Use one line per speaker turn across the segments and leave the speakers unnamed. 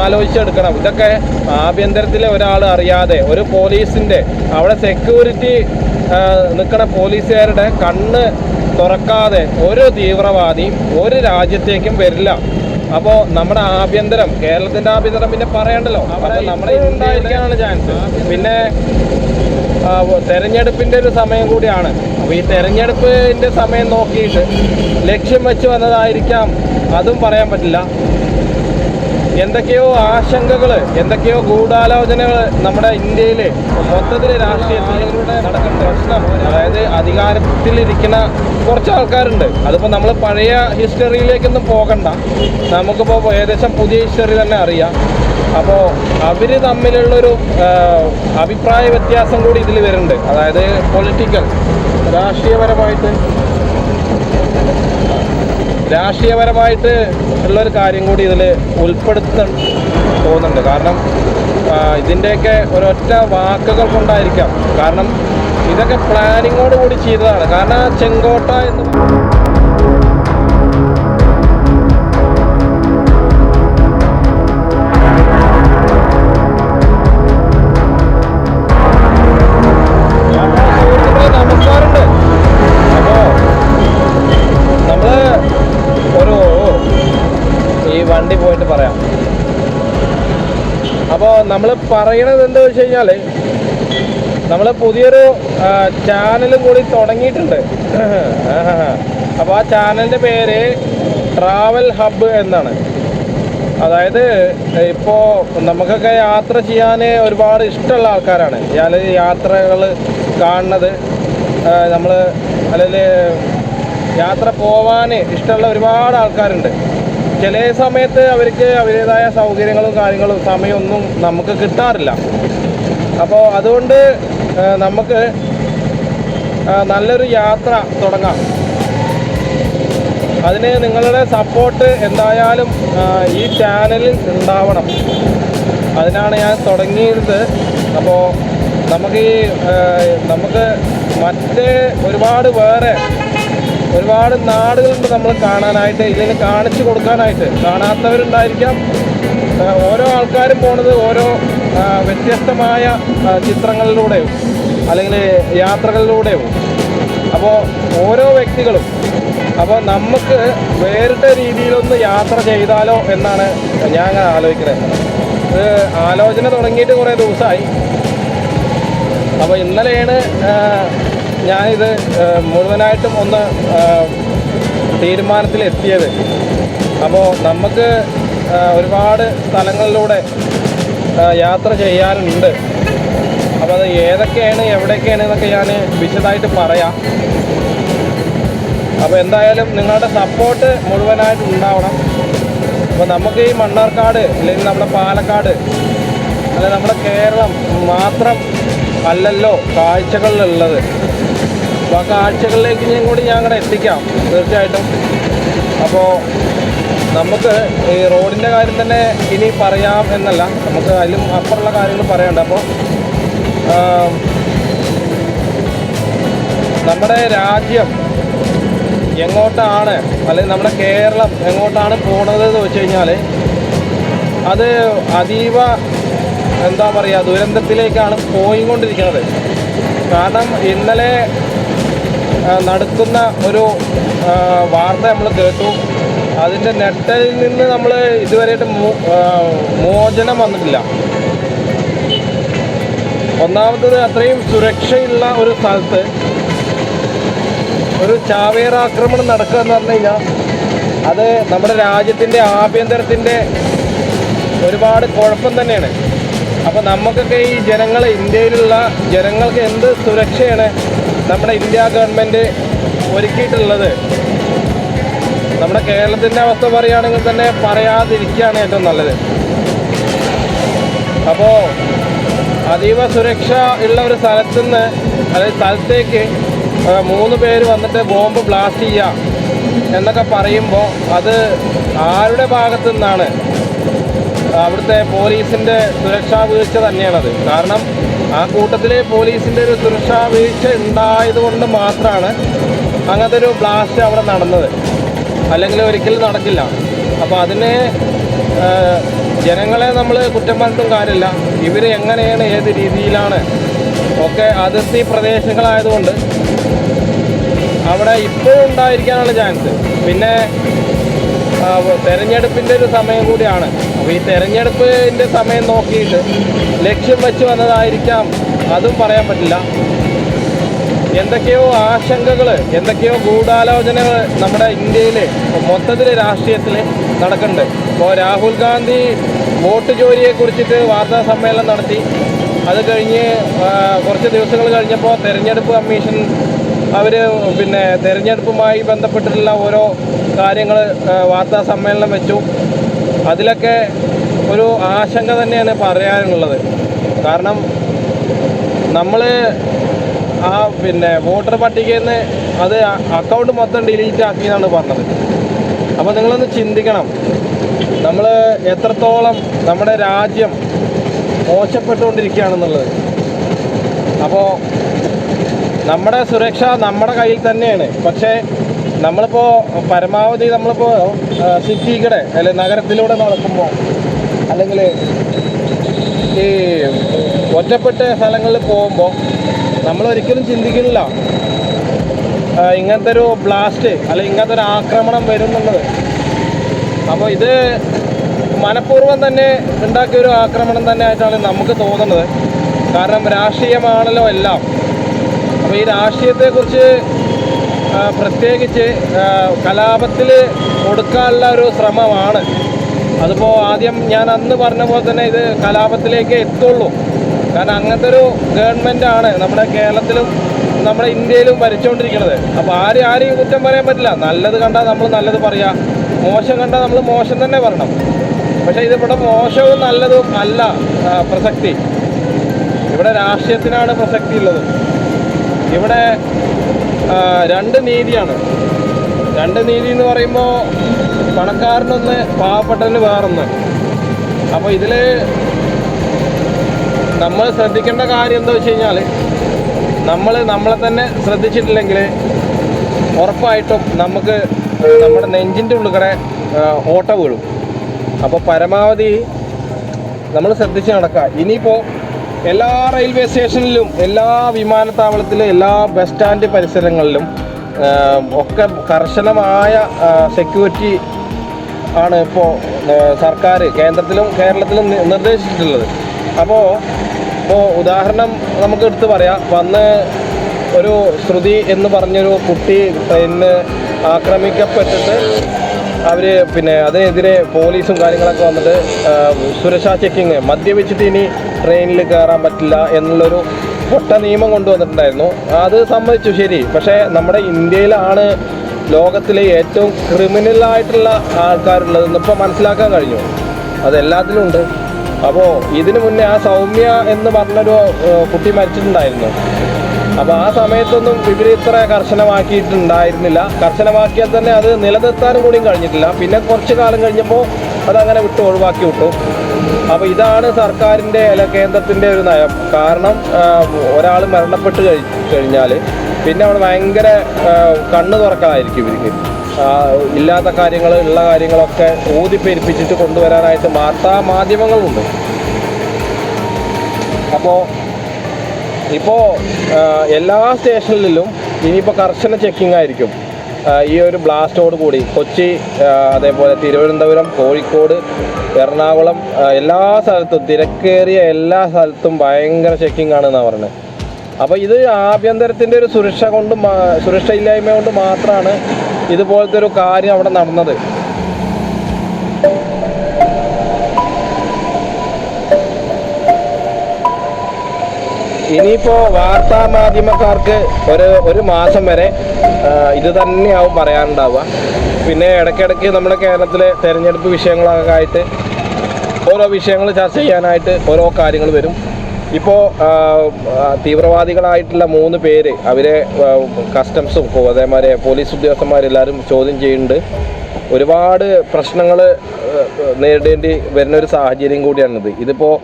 ആലോചിച്ചെടുക്കണം. ഇതൊക്കെ ആഭ്യന്തരത്തിലെ ഒരാൾ അറിയാതെ ഒരു പോലീസിന്റെ അവിടെ സെക്യൂരിറ്റി നിൽക്കുന്ന പോലീസുകാരുടെ കണ്ണ് തുറക്കാതെ ഒരു തീവ്രവാദി ഒരു രാജ്യത്തേക്കും വരില്ല. അപ്പോൾ നമ്മുടെ ആഭ്യന്തരം കേരളത്തിന്റെ ആഭ്യന്തരം പിന്നെ പറയണ്ടല്ലോ. അവിടെ നമ്മുടെ ഉണ്ടായിരിക്കാനാണ് ചാൻസ് പിന്നെ തെരഞ്ഞെടുപ്പിന്റെ തെരഞ്ഞെടുപ്പിന്റെ ഒരു സമയം കൂടിയാണ്. അപ്പോൾ ഈ തെരഞ്ഞെടുപ്പിന്റെ സമയം നോക്കിയിട്ട് ലക്ഷ്യം വെച്ച് വന്നതായിരിക്കാം. അതും പറയാൻ പറ്റില്ല. എന്തൊക്കെയോ ആശങ്കകൾ എന്തൊക്കെയോ ഗൂഢാലോചനകൾ നമ്മുടെ ഇന്ത്യയിൽ മൊത്തത്തിൽ രാഷ്ട്രീയത്തിലൂടെ നടക്കുന്ന പ്രശ്നം. അതായത് അധികാരത്തിലിരിക്കുന്ന കുറച്ച് ആൾക്കാരുണ്ട്. അതിപ്പോൾ നമ്മൾ പഴയ ഹിസ്റ്ററിയിലേക്കൊന്നും പോകണ്ട. നമുക്കിപ്പോൾ ഏകദേശം പുതിയ ഹിസ്റ്ററി തന്നെ അറിയാം. അപ്പോൾ അവർ തമ്മിലുള്ളൊരു അഭിപ്രായ വ്യത്യാസം കൂടി ഇതിൽ വരുന്നുണ്ട്. അതായത് പൊളിറ്റിക്കൽ രാഷ്ട്രീയപരമായിട്ട് രാഷ്ട്രീയപരമായിട്ട് ഉള്ളൊരു കാര്യം കൂടി ഇതിൽ ഉൾപ്പെടുത്താൻ തോന്നുന്നുണ്ട് കാരണം ഇതിന്റെയൊക്കെ ഒരൊറ്റ വാക്കുകൾ കൊണ്ടായിരിക്കാം. കാരണം ഇതൊക്കെ പ്ലാനിങ്ങോട് കൂടി ചെയ്തതാണ്. കാരണം ചെങ്കോട്ട എന്ന് നമ്മൾ പറയണത് എന്താ വെച്ച് കഴിഞ്ഞാൽ നമ്മൾ പുതിയൊരു ചാനലും കൂടി തുടങ്ങിയിട്ടുണ്ട്. അപ്പോൾ ആ ചാനലിന്റെ പേര് ട്രാവൽ ഹബ്ബ് എന്നാണ്. അതായത് ഇപ്പോൾ നമുക്കൊക്കെ യാത്ര ചെയ്യാൻ ഒരുപാട് ഇഷ്ടമുള്ള ആൾക്കാരാണ്. ഞാൻ യാത്രകൾ കാണുന്നത് നമ്മൾ അല്ലെങ്കിൽ യാത്ര പോവാൻ ഇഷ്ടമുള്ള ഒരുപാട് ആൾക്കാരുണ്ട്. ചില സമയത്ത് അവർക്ക് അവരുടേതായ സൗകര്യങ്ങളും കാര്യങ്ങളും സമയമൊന്നും നമുക്ക് കിട്ടാറില്ല. അപ്പോൾ അതുകൊണ്ട് നമുക്ക് നല്ലൊരു യാത്ര തുടങ്ങാം. അതിന് നിങ്ങളുടെ സപ്പോർട്ട് എന്തായാലും ഈ ചാനലിൽ ഉണ്ടാവണം. അതിനാണ് ഞാൻ തുടങ്ങിയത് അപ്പോൾ നമുക്ക് ഈ നമുക്ക് മറ്റ് ഒരുപാട് വേറെ ഒരുപാട് നാടുകളുണ്ട് നമ്മൾ കാണാനായിട്ട് ഇതിന് കാണിച്ചു കൊടുക്കാനായിട്ട്. കാണാത്തവരുണ്ടായിരിക്കാം. ഓരോ ആൾക്കാരും പോണത് ഓരോ വ്യത്യസ്തമായ ചിത്രങ്ങളിലൂടെയോ അല്ലെങ്കിൽ യാത്രകളിലൂടെയോ. അപ്പോൾ ഓരോ വ്യക്തികളും അപ്പോൾ നമുക്ക് വേറിട്ട രീതിയിലൊന്ന് യാത്ര ചെയ്താലോ എന്നാണ് ഞാൻ ആലോചിക്കുന്നത് ഇത് ആലോചന തുടങ്ങിയിട്ട് കുറേ ദിവസമായി. അപ്പോൾ ഇന്നലെയാണ് ഞാനിത് മുഴുവനായിട്ടും ഒന്ന് തീരുമാനത്തിലെത്തിയത്. അപ്പോൾ നമുക്ക് ഒരുപാട് സ്ഥലങ്ങളിലൂടെ യാത്ര ചെയ്യാനുണ്ട്. അപ്പോൾ അത് ഏതൊക്കെയാണ് എവിടെയൊക്കെയാണ് എന്നൊക്കെ ഞാൻ വിശദമായിട്ട് പറയാം. അപ്പോൾ എന്തായാലും നിങ്ങളുടെ സപ്പോർട്ട് മുഴുവനായിട്ട് ഉണ്ടാവണം. അപ്പോൾ നമുക്ക് ഈ മണ്ണാർക്കാട് അല്ലെങ്കിൽ നമ്മുടെ പാലക്കാട് അല്ലെങ്കിൽ നമ്മുടെ കേരളം മാത്രം അല്ലല്ലോ കാഴ്ചകളിലുള്ളത്. അപ്പോൾ കാഴ്ചകളിലേക്ക് ഞാൻ കൂടി ഞാൻ അങ്ങനെ എത്തിക്കാം. തീർച്ചയായിട്ടും. അപ്പോൾ നമുക്ക് ഈ റോഡിന്റെ കാര്യം തന്നെ ഇനി പറയാം എന്നല്ല. നമുക്ക് അതിലും അപ്പുറമുള്ള കാര്യങ്ങൾ പറയണ്ട അപ്പോൾ നമ്മുടെ രാജ്യം എങ്ങോട്ടാണ് അല്ലെങ്കിൽ നമ്മുടെ കേരളം എങ്ങോട്ടാണ് പോണത് എന്ന് വെച്ച് കഴിഞ്ഞാൽ അത് അതീവ എന്താ പറയുക ദുരന്തത്തിലേക്കാണ് പോയിക്കൊണ്ടിരിക്കുന്നത് കാരണം ഇന്നലെ നടക്കുന്ന ഒരു വാർത്ത നമ്മൾ കേട്ടു. അതിന്റെ നെട്ടയിൽ നിന്ന് നമ്മൾ ഇതുവരെയായിട്ട് മോചനം വന്നിട്ടില്ല. ഒന്നാമത്തത് അത്രയും സുരക്ഷയുള്ള ഒരു സ്ഥലത്ത് ഒരു ചാവേറാക്രമണം നടക്കുക എന്ന് പറഞ്ഞു കഴിഞ്ഞാൽ അത് നമ്മുടെ രാജ്യത്തിന്റെ ആഭ്യന്തരത്തിന്റെ ഒരുപാട് കുഴപ്പം തന്നെയാണ്. അപ്പോൾ നമുക്കൊക്കെ ഈ ജനങ്ങൾ ഇന്ത്യയിലുള്ള ജനങ്ങൾക്ക് എന്ത് സുരക്ഷയാണ് നമ്മുടെ ഇന്ത്യ ഗവൺമെന്റ് ഒരുക്കിയിട്ടുള്ളത്. നമ്മുടെ കേരളത്തിന്റെ അവസ്ഥ പറയുകയാണെങ്കിൽ തന്നെ പറയാതിരിക്കുകയാണ് ഏറ്റവും നല്ലത്. അപ്പോൾ അതീവ സുരക്ഷ ഉള്ള ഒരു സ്ഥലത്തുനിന്ന് അതായത് സ്ഥലത്തേക്ക് മൂന്ന് പേര് വന്നിട്ട് ബോംബ് ബ്ലാസ്റ്റ് ചെയ്യാം എന്നൊക്കെ പറയുമ്പോൾ അത് ആരുടെ ഭാഗത്തു നിന്നാണ്? അവിടുത്തെ പോലീസിന്റെ സുരക്ഷാ വീഴ്ച തന്നെയാണത്. കാരണം ആ കൂട്ടത്തിലെ പോലീസിന്റെ ഒരു സുരക്ഷാ വീഴ്ച ഉണ്ടായത് കൊണ്ട് മാത്രമാണ് അങ്ങനത്തെ ഒരു ബ്ലാസ്റ്റ് അവിടെ നടന്നത്. അല്ലെങ്കിൽ ഒരിക്കലും നടക്കില്ല. അപ്പോൾ അതിനെ ജനങ്ങളെ നമ്മൾ കുറ്റം പറഞ്ഞിട്ടും കാര്യമില്ല. ഇവർ എങ്ങനെയാണ് ഏത് രീതിയിലാണ് ഒക്കെ അതിർത്തി പ്രദേശങ്ങളായതുകൊണ്ട് അവിടെ ഇപ്പോഴും ഉണ്ടായിരിക്കാനുള്ള ചാൻസ് പിന്നെ തെരഞ്ഞെടുപ്പിന്റെ ഒരു സമയം കൂടിയാണ്. അപ്പോൾ ഈ തെരഞ്ഞെടുപ്പിന്റെ സമയം നോക്കിയിട്ട് ലക്ഷ്യം വെച്ച് വന്നതായിരിക്കാം. അതും പറയാൻ പറ്റില്ല. എന്തൊക്കെയോ ആശങ്കകൾ എന്തൊക്കെയോ ഗൂഢാലോചനകൾ നമ്മുടെ ഇന്ത്യയിൽ മൊത്തത്തിൽ രാഷ്ട്രീയത്തിൽ നടക്കുന്നുണ്ട്. ഇപ്പോൾ രാഹുൽ ഗാന്ധി വോട്ട് ജോലിയെ കുറിച്ചിട്ട് വാർത്താ സമ്മേളനം നടത്തി. അത് കഴിഞ്ഞ് കുറച്ച് ദിവസങ്ങൾ കഴിഞ്ഞപ്പോൾ തെരഞ്ഞെടുപ്പ് കമ്മീഷൻ അവർ പിന്നെ തെരഞ്ഞെടുപ്പുമായി ബന്ധപ്പെട്ടിട്ടുള്ള ഓരോ കാര്യങ്ങൾ വാർത്താ സമ്മേളനം വെച്ചു. അതിലൊക്കെ ഒരു ആശങ്ക തന്നെയാണ് പറയാനുള്ളത്. കാരണം നമ്മൾ ആ പിന്നെ വോട്ടർ പട്ടികയിൽ നിന്ന് അത് അക്കൗണ്ട് മൊത്തം ഡിലീറ്റ് ആക്കി എന്നാണ് പറഞ്ഞത്. അപ്പോൾ നിങ്ങളൊന്ന് ചിന്തിക്കണം. നമ്മൾ എത്രത്തോളം നമ്മുടെ രാജ്യം മോശപ്പെട്ടുകൊണ്ടിരിക്കുകയാണെന്നുള്ളത്. അപ്പോൾ നമ്മുടെ സുരക്ഷ നമ്മുടെ കയ്യിൽ തന്നെയാണ്. പക്ഷേ നമ്മളിപ്പോൾ പരമാവധി നമ്മളിപ്പോൾ സിറ്റിക്കടെ അല്ലെ നഗരത്തിലൂടെ നടക്കുമ്പോൾ അല്ലെങ്കിൽ ഈ ഒറ്റപ്പെട്ട സ്ഥലങ്ങളിൽ പോകുമ്പോൾ നമ്മൾ ഒരിക്കലും ചിന്തിക്കുന്നില്ല. ഇങ്ങനത്തെ ഒരു ബ്ലാസ്റ്റ് അല്ലെങ്കിൽ ഇങ്ങനത്തെ ഒരു ആക്രമണം വരും എന്നുള്ളത് അപ്പോൾ ഇത് മനഃപൂർവം തന്നെ ഉണ്ടാക്കിയ ഒരു ആക്രമണം തന്നെ ആയിട്ടാണ് നമുക്ക് തോന്നുന്നത്. കാരണം രാഷ്ട്രീയമാണല്ലോ എല്ലാം. അപ്പോൾ ഈ രാഷ്ട്രീയത്തെക്കുറിച്ച് പ്രത്യേകിച്ച് കലാപത്തിൽ കൊടുക്കാനുള്ള ഒരു ശ്രമമാണ്. അതിപ്പോൾ ആദ്യം ഞാൻ അന്ന് പറഞ്ഞ പോലെ തന്നെ ഇത് കലാപത്തിലേക്ക് എത്തുള്ളൂ. കാരണം അങ്ങനത്തെ ഒരു ഗവൺമെന്റാണ് നമ്മുടെ കേരളത്തിലും നമ്മുടെ ഇന്ത്യയിലും ഭരിച്ചുകൊണ്ടിരിക്കുന്നത് അപ്പോൾ ആരും ആരെയും കുറ്റം പറയാൻ പറ്റില്ല. നല്ലത് കണ്ടാൽ നമ്മൾ നല്ലത് പറയാം. മോശം കണ്ടാൽ നമ്മൾ മോശം തന്നെ പറയണം പക്ഷേ ഇതിവിടെ മോശവും നല്ലതും അല്ല പ്രസക്തി. ഇവിടെ രാഷ്ട്രീയത്തിനാണ് പ്രസക്തി ഉള്ളത്. ഇവിടെ രണ്ട് നീതിയാണ്. രണ്ട് നീതി എന്ന് പറയുമ്പോൾ പണക്കാരനൊന്ന് പാവപ്പെട്ടതിന് വേറൊന്ന്. അപ്പോൾ ഇതിൽ നമ്മൾ ശ്രദ്ധിക്കേണ്ട കാര്യം എന്താ വെച്ച് കഴിഞ്ഞാൽ നമ്മൾ നമ്മളെ തന്നെ ശ്രദ്ധിച്ചിട്ടില്ലെങ്കിൽ ഉറപ്പായിട്ടും നമുക്ക് നമ്മുടെ നെഞ്ചിന്റെ ഉള്ളിൽ ഓട്ട വീഴും. അപ്പോൾ പരമാവധി നമ്മൾ ശ്രദ്ധിച്ച് നടക്കുക. ഇനിയിപ്പോൾ എല്ലാ റെയിൽവേ സ്റ്റേഷനിലും എല്ലാ വിമാനത്താവളത്തിലും എല്ലാ ബസ് സ്റ്റാൻഡ് പരിസരങ്ങളിലും ഒക്കെ കർശനമായ സെക്യൂരിറ്റി ആണ് ഇപ്പോൾ സർക്കാർ കേന്ദ്രത്തിലും കേരളത്തിലും നിർദ്ദേശിച്ചിട്ടുള്ളത്. അപ്പോൾ ഇപ്പോൾ ഉദാഹരണം നമുക്ക് എടുത്തു പറയാം. വന്ന് ഒരു ശ്രുതി എന്ന് പറഞ്ഞൊരു കുട്ടി ട്രെയിനിന് ആക്രമിക്കപ്പെട്ടിട്ട് അവർ പിന്നെ അതിനെതിരെ പോലീസും കാര്യങ്ങളൊക്കെ വന്നിട്ട് സുരക്ഷാ ചെക്കിങ് മദ്യപിച്ചിട്ട് ഇനി ട്രെയിനിൽ കയറാൻ പറ്റില്ല എന്നുള്ളൊരു പൊട്ട നിയമം കൊണ്ടുവന്നിട്ടുണ്ടായിരുന്നു. അത് സമ്മതിച്ചു ശരി. പക്ഷേ നമ്മുടെ ഇന്ത്യയിലാണ് ലോകത്തിലെ ഏറ്റവും ക്രിമിനലായിട്ടുള്ള ആൾക്കാരുള്ളതെന്ന് ഇപ്പോൾ മനസ്സിലാക്കാൻ കഴിഞ്ഞു. അതെല്ലാത്തിലും ഉണ്ട്. അപ്പോൾ ഇതിനു മുന്നേ ആ സൗമ്യ എന്ന് പറഞ്ഞൊരു കുട്ടി മരിച്ചിട്ടുണ്ടായിരുന്നു. അപ്പോൾ ആ സമയത്തൊന്നും ഇവർ ഇത്ര കർശനമാക്കിയിട്ടുണ്ടായിരുന്നില്ല. കർശനമാക്കിയാൽ തന്നെ അത് നിലനിർത്താനും കൂടിയും കഴിഞ്ഞിട്ടില്ല. പിന്നെ കുറച്ച് കാലം കഴിഞ്ഞപ്പോൾ അതങ്ങനെ വിട്ട് ഒഴിവാക്കി വിട്ടു. അപ്പോൾ ഇതാണ് സർക്കാരിന്റെ അല്ല കേന്ദ്രത്തിന്റെ ഒരു നയം. കാരണം ഒരാൾ മരണപ്പെട്ട് കഴി കഴിഞ്ഞാൽ പിന്നെ അവിടെ ഭയങ്കര കണ്ണു തുറക്കലായിരിക്കും ഇവർക്ക്. ഇല്ലാത്ത കാര്യങ്ങൾ ഉള്ള കാര്യങ്ങളൊക്കെ ഊതിപ്പെരിപ്പിച്ചിട്ട് കൊണ്ടുവരാനായിട്ട് വാർത്താ മാധ്യമങ്ങളുണ്ട്. അപ്പോൾ ഇപ്പോൾ എല്ലാ സ്റ്റേഷനിലും ഇനിയിപ്പോൾ കർശന ചെക്കിംഗ് ആയിരിക്കും. ഈ ഒരു ബ്ലാസ്റ്റോട് കൂടി കൊച്ചി അതേപോലെ തിരുവനന്തപുരം കോഴിക്കോട് എറണാകുളം എല്ലാ സ്ഥലത്തും തിരക്കേറിയ എല്ലാ സ്ഥലത്തും ഭയങ്കര ചെക്കിംഗ് ആണെന്നാണ് പറഞ്ഞത് അപ്പോൾ ഇത് ആഭ്യന്തരത്തിന്റെ ഒരു സുരക്ഷ കൊണ്ട് സുരക്ഷയില്ലായ്മ കൊണ്ട് മാത്രമാണ് ഇതുപോലത്തെ ഒരു കാര്യം അവിടെ നടന്നത്. ഇനിയിപ്പോൾ വാർത്താ മാധ്യമക്കാർക്ക് ഒരു ഒരു മാസം വരെ ഇത് തന്നെയാവും പറയാനുണ്ടാവുക. പിന്നെ ഇടയ്ക്കിടയ്ക്ക് നമ്മുടെ കേരളത്തിലെ തെരഞ്ഞെടുപ്പ് വിഷയങ്ങളൊക്കെ ആയിട്ട് ഓരോ വിഷയങ്ങൾ ചർച്ച ചെയ്യാനായിട്ട് ഓരോ കാര്യങ്ങൾ വരും. ഇപ്പോൾ തീവ്രവാദികളായിട്ടുള്ള മൂന്ന് പേര് അവരെ കസ്റ്റംസും അതേമാതിരി പോലീസ് ഉദ്യോഗസ്ഥന്മാരെല്ലാവരും ചോദ്യം ചെയ്യുന്നുണ്ട്. ഒരുപാട് പ്രശ്നങ്ങൾ നേരിടേണ്ടി വരുന്ന ഒരു സാഹചര്യം കൂടിയാണിത്. ഇതിപ്പോൾ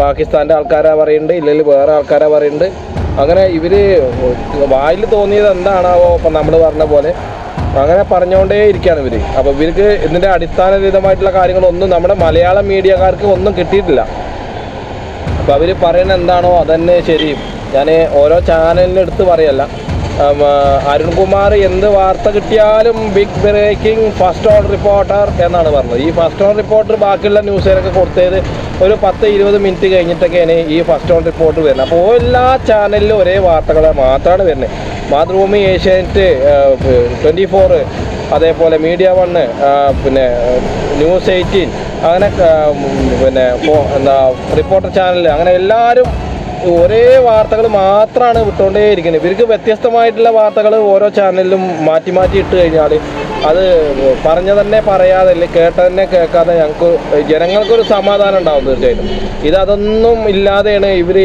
പാകിസ്ഥാന്റെ ആൾക്കാരാ പറയുന്നുണ്ട് ഇല്ലെങ്കിൽ വേറെ ആൾക്കാരാ പറയുന്നുണ്ട്. അങ്ങനെ ഇവർ വായിൽ തോന്നിയത് എന്താണാവോ ഇപ്പം നമ്മൾ പറഞ്ഞ പോലെ. അങ്ങനെ പറഞ്ഞുകൊണ്ടേ ഇരിക്കുകയാണ് ഇവർ അപ്പോൾ ഇവർക്ക് ഇതിന്റെ അടിസ്ഥാനരഹിതമായിട്ടുള്ള കാര്യങ്ങളൊന്നും നമ്മുടെ മലയാള മീഡിയക്കാർക്ക് ഒന്നും കിട്ടിയിട്ടില്ല. അപ്പോൾ അവർ പറയുന്നത് എന്താണോ അതന്നെ ശരി. ഞാൻ ഓരോ ചാനലിനെടുത്ത് പറയല്ല. അരുൺകുമാർ എന്ത് വാർത്ത കിട്ടിയാലും big breaking first on reporter എന്നാണ് പറഞ്ഞത്. ഈ ഫസ്റ്റ് ഓൺ റിപ്പോർട്ടർ ബാക്കിയുള്ള ന്യൂസുകാരൊക്കെ കൊടുത്തത് ഒരു പത്ത് ഇരുപത് മിനിറ്റ് കഴിഞ്ഞിട്ടൊക്കെയാണ് ഈ ഫസ്റ്റ് ഓൺ റിപ്പോർട്ട് വരുന്നത്. അപ്പോൾ എല്ലാ ചാനലിലും ഒരേ വാർത്തകൾ മാത്രമാണ് വരുന്നത് മാതൃഭൂമി ഏഷ്യാനെറ്റ് ട്വന്റി ഫോറ് അതേപോലെ മീഡിയ വണ്ണ് പിന്നെ ന്യൂസ് എയ്റ്റീൻ അങ്ങനെ പിന്നെ എന്താ റിപ്പോർട്ടർ ചാനൽ അങ്ങനെ എല്ലാവരും ഒരേ വാർത്തകൾ മാത്രമാണ് വിട്ടുകൊണ്ടേയിരിക്കുന്നത് ഇവർക്ക് വ്യത്യസ്തമായിട്ടുള്ള വാർത്തകൾ ഓരോ ചാനലിലും മാറ്റി മാറ്റി ഇട്ട് കഴിഞ്ഞാൽ അത് പറഞ്ഞ തന്നെ പറയാതെ അല്ലെങ്കിൽ കേട്ട തന്നെ കേൾക്കാതെ ഞങ്ങൾക്ക് ജനങ്ങൾക്കൊരു സമാധാനം ഉണ്ടാവും തീർച്ചയായിട്ടും. ഇത് അതൊന്നും ഇല്ലാതെയാണ് ഇവർ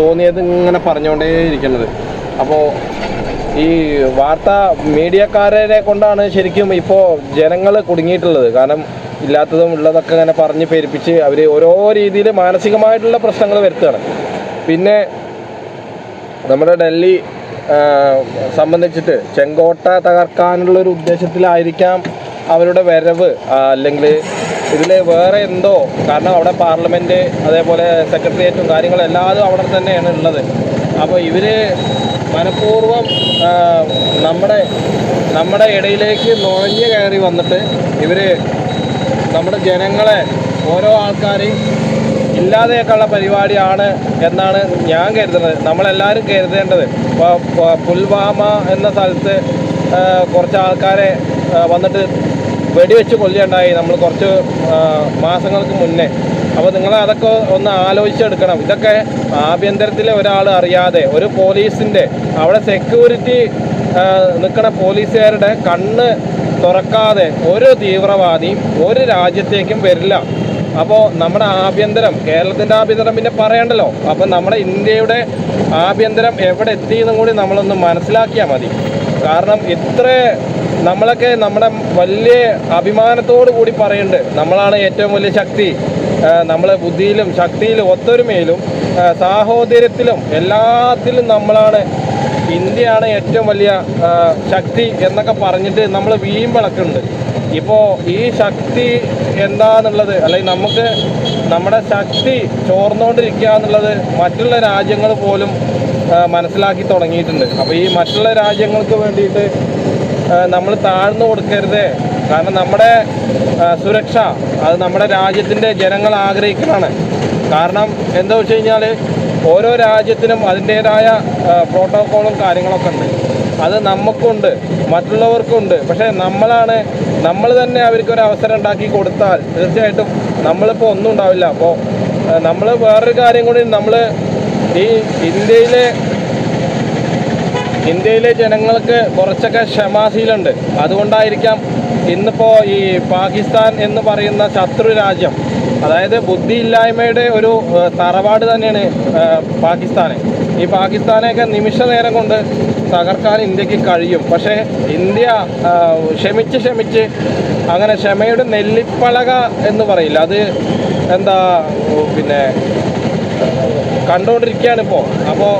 തോന്നിയത് ഇങ്ങനെ പറഞ്ഞുകൊണ്ടേയിരിക്കുന്നത് അപ്പോൾ ഈ വാർത്ത മീഡിയക്കാരെ കൊണ്ടാണ് ശരിക്കും ഇപ്പോൾ ജനങ്ങൾ കുടുങ്ങിയിട്ടുള്ളത്. കാരണം ഇല്ലാത്തതും ഉള്ളതൊക്കെ ഇങ്ങനെ പറഞ്ഞ് പെരുപ്പിച്ച് അവർ ഓരോ രീതിയിൽ മാനസികമായിട്ടുള്ള പ്രശ്നങ്ങൾ വരുത്തുകയാണ്. പിന്നെ നമ്മുടെ ഡൽഹി സംബന്ധിച്ചിട്ട് ചെങ്കോട്ട തകർക്കാനുള്ള ഒരു ഉദ്ദേശത്തിലായിരിക്കാം അവരുടെ വരവ് അല്ലെങ്കിൽ ഇതിൽ വേറെ എന്തോ കാരണം അവിടെ പാർലമെന്റ് അതേപോലെ സെക്രട്ടേറിയറ്റും കാര്യങ്ങളും എല്ലാതും അവിടെ തന്നെയാണ് ഉള്ളത്. അപ്പോൾ ഇവർ മനഃപൂർവം നമ്മുടെ നമ്മുടെ ഇടയിലേക്ക് നുഴഞ്ഞു കയറി വന്നിട്ട് ഇവർ നമ്മുടെ ജനങ്ങളെ ഓരോ ആൾക്കാരെയും ഇല്ലാതെയൊക്കെയുള്ള പരിപാടിയാണ് എന്നാണ് ഞാൻ കരുതുന്നത്. നമ്മളെല്ലാവരും കരുതേണ്ടത്. ഇപ്പോൾ പുൽവാമ എന്ന സ്ഥലത്ത് കുറച്ച് ആൾക്കാരെ വന്നിട്ട് വെടിവെച്ച് കൊല്ലുകയുണ്ടായി. നമ്മൾ കുറച്ച് മാസങ്ങൾക്ക് മുന്നേ. അപ്പോൾ നിങ്ങൾ അതൊക്കെ ഒന്ന് ആലോചിച്ചെടുക്കണം. ഇതൊക്കെ ആഭ്യന്തരത്തിലെ ഒരാൾ അറിയാതെ ഒരു പോലീസിന്റെ അവിടെ സെക്യൂരിറ്റി നിൽക്കുന്ന പോലീസുകാരുടെ കണ്ണ് തുറക്കാതെ ഒരു തീവ്രവാദിയും ഒരു രാജ്യത്തേക്കും വരില്ല. അപ്പോൾ നമ്മുടെ ആഭ്യന്തരം കേരളത്തിന്റെ ആഭ്യന്തരം പിന്നെ പറയണ്ടല്ലോ. അപ്പം നമ്മുടെ ഇന്ത്യയുടെ ആഭ്യന്തരം എവിടെ എത്തി എന്നും കൂടി നമ്മളൊന്ന് മനസ്സിലാക്കിയാൽ മതി. കാരണം ഇത്ര നമ്മളൊക്കെ നമ്മുടെ വലിയ അഭിമാനത്തോടു കൂടി പറയുന്നുണ്ട് നമ്മളാണ് ഏറ്റവും വലിയ ശക്തി. നമ്മളെ ബുദ്ധിയിലും ശക്തിയിലും ഒത്തൊരുമയിലും സാഹോദര്യത്തിലും എല്ലാത്തിലും നമ്മളാണ് ഇന്ത്യയാണ് ഏറ്റവും വലിയ ശക്തി എന്നൊക്കെ പറഞ്ഞിട്ട് നമ്മൾ വീമ്പിളക്കുന്നുണ്ട്. ഇപ്പോൾ ഈ ശക്തി എന്താന്നുള്ളത് അല്ലെങ്കിൽ നമുക്ക് നമ്മുടെ ശക്തി ചോർന്നുകൊണ്ടിരിക്കുക എന്നുള്ളത് മറ്റുള്ള രാജ്യങ്ങൾ പോലും മനസ്സിലാക്കി തുടങ്ങിയിട്ടുണ്ട്. അപ്പോൾ ഈ മറ്റുള്ള രാജ്യങ്ങൾക്ക് വേണ്ടിയിട്ട് നമ്മൾ താഴ്ന്നു കൊടുക്കരുത്. കാരണം നമ്മുടെ സുരക്ഷ അത് നമ്മുടെ രാജ്യത്തിന്റെ ജനങ്ങൾ ആഗ്രഹിക്കുന്നതാണ്. കാരണം എന്താ വെച്ച് കഴിഞ്ഞാൽ ഓരോ രാജ്യത്തിനും അതിന്റേതായ പ്രോട്ടോക്കോളും കാര്യങ്ങളൊക്കെ ഉണ്ട്. അത് നമുക്കുണ്ട് മറ്റുള്ളവർക്കുണ്ട്. പക്ഷേ നമ്മളാണ് നമ്മൾ തന്നെ അവർക്ക് ഒരു അവസരം ഉണ്ടാക്കി കൊടുത്താൽ തീർച്ചയായിട്ടും നമ്മളിപ്പോൾ ഒന്നും ഉണ്ടാവില്ല. അപ്പോൾ നമ്മൾ വേറൊരു കാര്യം കൂടി നമ്മൾ ഈ ഇന്ത്യയിലെ ഇന്ത്യയിലെ ജനങ്ങൾക്ക് കുറച്ചൊക്കെ ക്ഷമാശീലുണ്ട് അതുകൊണ്ടായിരിക്കാം ഇന്നിപ്പോൾ ഈ പാകിസ്ഥാൻ എന്ന് പറയുന്ന ശത്രു രാജ്യം അതായത് ബുദ്ധിയില്ലായ്മയുടെ ഒരു തറവാട് തന്നെയാണ് പാകിസ്ഥാന്. ഈ പാകിസ്ഥാനെയൊക്കെ നിമിഷ നേരം കൊണ്ട് തകർക്കാൻ ഇന്ത്യയ്ക്ക് കഴിയും. പക്ഷേ ഇന്ത്യ ക്ഷമിച്ച് ക്ഷമിച്ച് അങ്ങനെ ക്ഷമയുടെ നെല്ലിപ്പളക എന്ന് പറയില്ല. അത് എന്താ പിന്നെ കണ്ടുകൊണ്ടിരിക്കുകയാണ് ഇപ്പോൾ അപ്പോൾ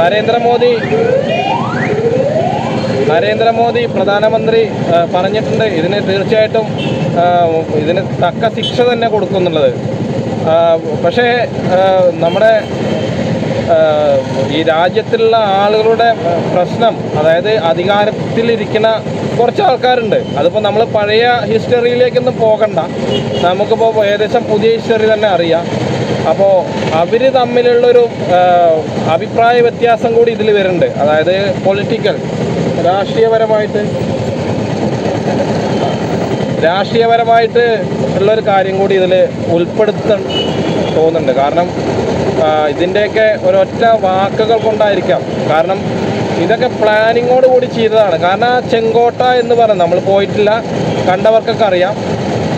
നരേന്ദ്രമോദി നരേന്ദ്രമോദി പ്രധാനമന്ത്രി പറഞ്ഞിട്ടുണ്ട്. ഇതിന് തീർച്ചയായിട്ടും ഇതിന് തക്ക ശിക്ഷ തന്നെ കൊടുക്കുന്നുള്ളത്. പക്ഷേ നമ്മുടെ ഈ രാജ്യത്തിലുള്ള ആളുകളുടെ പ്രശ്നം അതായത് അധികാരത്തിലിരിക്കുന്ന കുറച്ച് ആൾക്കാരുണ്ട്. അതിപ്പോൾ നമ്മൾ പഴയ ഹിസ്റ്ററിയിലേക്കൊന്നും പോകണ്ട. നമുക്കിപ്പോൾ ഏകദേശം പുതിയ ഹിസ്റ്ററി തന്നെ അറിയാം. അപ്പോൾ അവർ തമ്മിലുള്ളൊരു അഭിപ്രായ വ്യത്യാസം കൂടി ഇതിൽ വരുന്നുണ്ട്. അതായത് പൊളിറ്റിക്കൽ രാഷ്ട്രീയപരമായിട്ട്. രാഷ്ട്രീയപരമായിട്ട് ഉള്ളൊരു കാര്യം കൂടി ഇതിൽ ഉൾപ്പെടുത്താൻ തോന്നുന്നുണ്ട്. കാരണം ഇതിന്റെയൊക്കെ ഒരൊറ്റ വാക്കുകൾ കൊണ്ടായിരിക്കാം. കാരണം ഇതൊക്കെ പ്ലാനിങ്ങോട് കൂടി ചെയ്തതാണ്. കാരണം ആ ചെങ്കോട്ട എന്ന് പറഞ്ഞ നമ്മൾ പോയിട്ടില്ല. കണ്ടവർക്കൊക്കെ അറിയാം.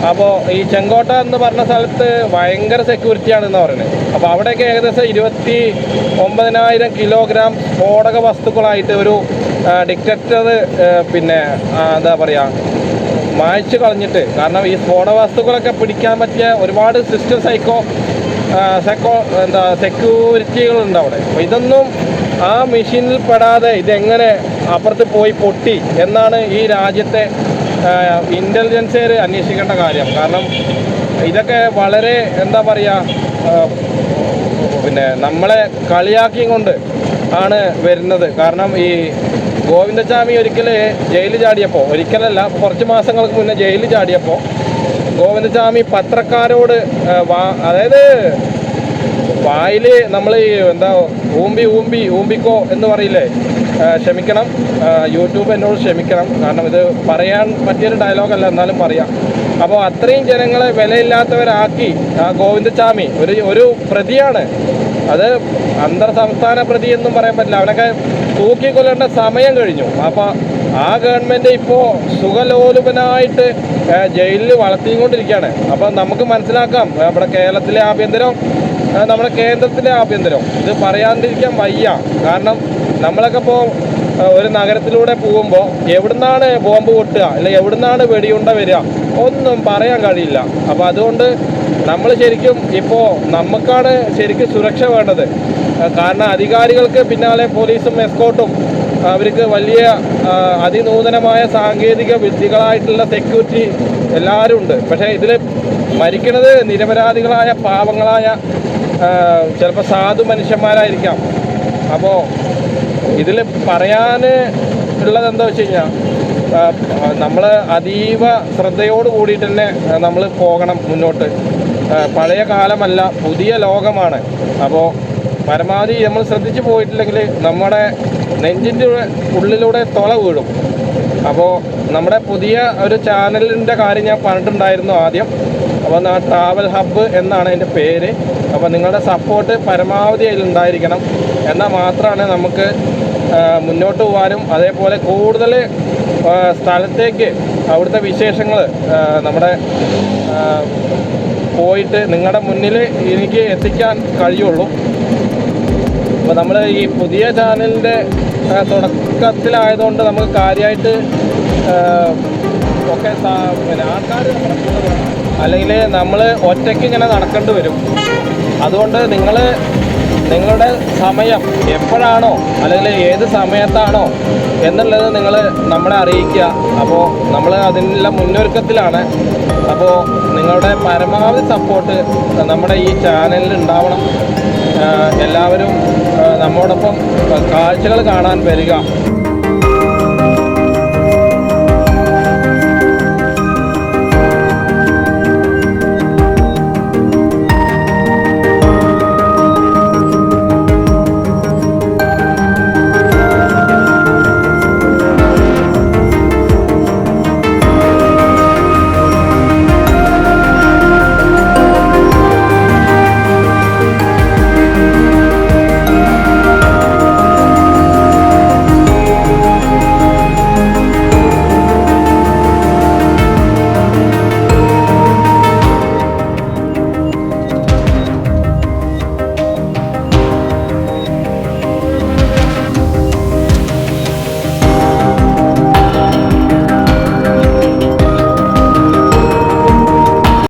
അപ്പോൾ ഈ ചെങ്കോട്ട എന്ന് പറഞ്ഞ സ്ഥലത്ത് ഭയങ്കര സെക്യൂരിറ്റിയാണെന്ന് പറയുന്നത് അപ്പോൾ അവിടെയൊക്കെ ഏകദേശം ഇരുപത്തി ഒമ്പതിനായിരം കിലോഗ്രാം സ്ഫോടക വസ്തുക്കളായിട്ട് ഒരു ഡിക്റ്റക്ടർ പിന്നെ എന്താ പറയുക മായ്ച്ചു കളഞ്ഞിട്ട്. കാരണം ഈ സ്ഫോടക വസ്തുക്കളൊക്കെ പിടിക്കാൻ പറ്റിയ ഒരുപാട് സിസ്റ്റം സൈക്കോ സൈക്കോ എന്താ സെക്യൂരിറ്റികളുണ്ട് അവിടെ. അപ്പോൾ ഇതൊന്നും ആ മെഷീനിൽ പെടാതെ ഇതെങ്ങനെ അപ്പുറത്ത് പോയി പൊട്ടി എന്നാണ് ഈ രാജ്യത്തെ ഇന്റലിജൻസുകാർ അന്വേഷിക്കേണ്ട കാര്യം. കാരണം ഇതൊക്കെ വളരെ എന്താ പറയുക പിന്നെ നമ്മളെ കളിയാക്കിയും കൊണ്ട് ആണ് വരുന്നത്. കാരണം ഈ ഗോവിന്ദസ്വാമി ഒരിക്കൽ ജയിലിൽ ചാടിയപ്പോൾ ഒരിക്കലല്ല കുറച്ച് മാസങ്ങൾക്ക് മുന്നേ ജയിലിൽ ചാടിയപ്പോൾ ഗോവിന്ദസ്വാമി പത്രക്കാരോട് അതായത് വായിൽ നമ്മൾ എന്താ ഊമ്പി ഊമ്പി ഊമ്പിക്കോ എന്ന് പറയില്ലേ ക്ഷമിക്കണം. യൂട്യൂബ് എന്നോട് ക്ഷമിക്കണം. കാരണം ഇത് പറയാൻ പറ്റിയൊരു ഡയലോഗല്ല എന്നാലും പറയാം. അപ്പോൾ അത്രയും ജനങ്ങളെ വിലയില്ലാത്തവരാക്കി ആ ഗോവിന്ദസ്വാമി ഒരു ഒരു പ്രതിയാണ്. അത് അന്തർ സംസ്ഥാന പ്രതി എന്നും പറയാൻ പറ്റില്ല. അവനൊക്കെ തൂക്കിക്കൊല്ലേണ്ട സമയം കഴിഞ്ഞു. അപ്പോൾ ആ ഗവൺമെന്റ് ഇപ്പോ സുഖലോലുപനായിട്ട് ജയിലിൽ വളർത്തിക്കൊണ്ടിരിക്കുകയാണ്. അപ്പോൾ നമുക്ക് മനസ്സിലാക്കാം നമ്മുടെ കേരളത്തിലെ ആഭ്യന്തരം നമ്മുടെ കേന്ദ്രത്തിലെ ആഭ്യന്തരം. ഇത് പറയാണ്ടിരിക്കാൻ വയ്യ. കാരണം നമ്മളൊക്കെ ഇപ്പോ ഒരു നഗരത്തിലൂടെ പോകുമ്പോൾ എവിടുന്നാണ് ബോംബ് പൊട്ടുക അല്ലെങ്കിൽ എവിടുന്നാണ് വെടിയുണ്ട വരിക ഒന്നും പറയാൻ കഴിയില്ല. അപ്പോൾ അതുകൊണ്ട് നമ്മൾ ശരിക്കും ഇപ്പോൾ നമുക്കാണ് ശരിക്കും സുരക്ഷ വേണ്ടത്. കാരണം അധികാരികൾക്ക് പിന്നാലെ പോലീസും എസ്കോട്ടും അവർക്ക് വലിയ അതിനൂതനമായ സാങ്കേതിക വിദ്യകളായിട്ടുള്ള സെക്യൂരിറ്റി എല്ലാവരും ഉണ്ട്. പക്ഷേ ഇതിൽ മരിക്കുന്നത് നിരപരാധികളായ പാവങ്ങളായ ചിലപ്പോൾ സാധു മനുഷ്യന്മാരായിരിക്കാം. അപ്പോൾ ഇതിൽ പറയാൻ ഉള്ളത് എന്താ വെച്ച് കഴിഞ്ഞാൽ നമ്മൾ അതീവ ശ്രദ്ധയോട് കൂടിയിട്ട് തന്നെ നമ്മൾ പോകണം മുന്നോട്ട്. പഴയ കാലമല്ല പുതിയ ലോകമാണ്. അപ്പോൾ പരമാവധി നമ്മൾ ശ്രദ്ധിച്ചു പോയിട്ടില്ലെങ്കിൽ നമ്മുടെ നെഞ്ചിന്റെ ഉള്ളിലൂടെ തുള വീഴും. അപ്പോൾ നമ്മുടെ പുതിയ ഒരു ചാനലിന്റെ കാര്യം ഞാൻ പറഞ്ഞിട്ടുണ്ടായിരുന്നു ആദ്യം. അപ്പോൾ ആ ട്രാവൽ ഹബ്ബ് എന്നാണ് അതിന്റെ പേര്. അപ്പോൾ നിങ്ങളുടെ സപ്പോർട്ട് പരമാവധി അതിലുണ്ടായിരിക്കണം എന്നാൽ മാത്രമാണ് നമുക്ക് മുന്നോട്ട് പോകാനും അതേപോലെ കൂടുതൽ സ്ഥലത്തേക്ക് അവിടുത്തെ വിശേഷങ്ങൾ നമ്മുടെ പോയിട്ട് നിങ്ങളുടെ മുന്നിൽ എനിക്ക് എത്തിക്കാൻ കഴിയുള്ളൂ. അപ്പോൾ നമ്മൾ ഈ പുതിയ ചാനലിന്റെ തുടക്കത്തിലായതുകൊണ്ട് നമുക്ക് കാര്യമായിട്ട് ഒക്കെ പിന്നെ ആൾക്കാർ അല്ലെങ്കിൽ നമ്മൾ ഒറ്റയ്ക്ക് ഇങ്ങനെ നടക്കേണ്ടി വരും. അതുകൊണ്ട് നിങ്ങൾ നിങ്ങളുടെ സമയം എപ്പോഴാണോ അല്ലെങ്കിൽ ഏത് സമയത്താണോ എന്നുള്ളത് നിങ്ങൾ നമ്മളെ അറിയിക്കുക. അപ്പോൾ നമ്മൾ അതിനുള്ള മുന്നൊരുക്കത്തിലാണ്. അപ്പോൾ നിങ്ങളുടെ പരമാവധി സപ്പോർട്ട് നമ്മുടെ ഈ ചാനലിൽ ഉണ്ടാവണം. എല്ലാവരും നമ്മോടൊപ്പം കാഴ്ചകൾ കാണാൻ വരിക.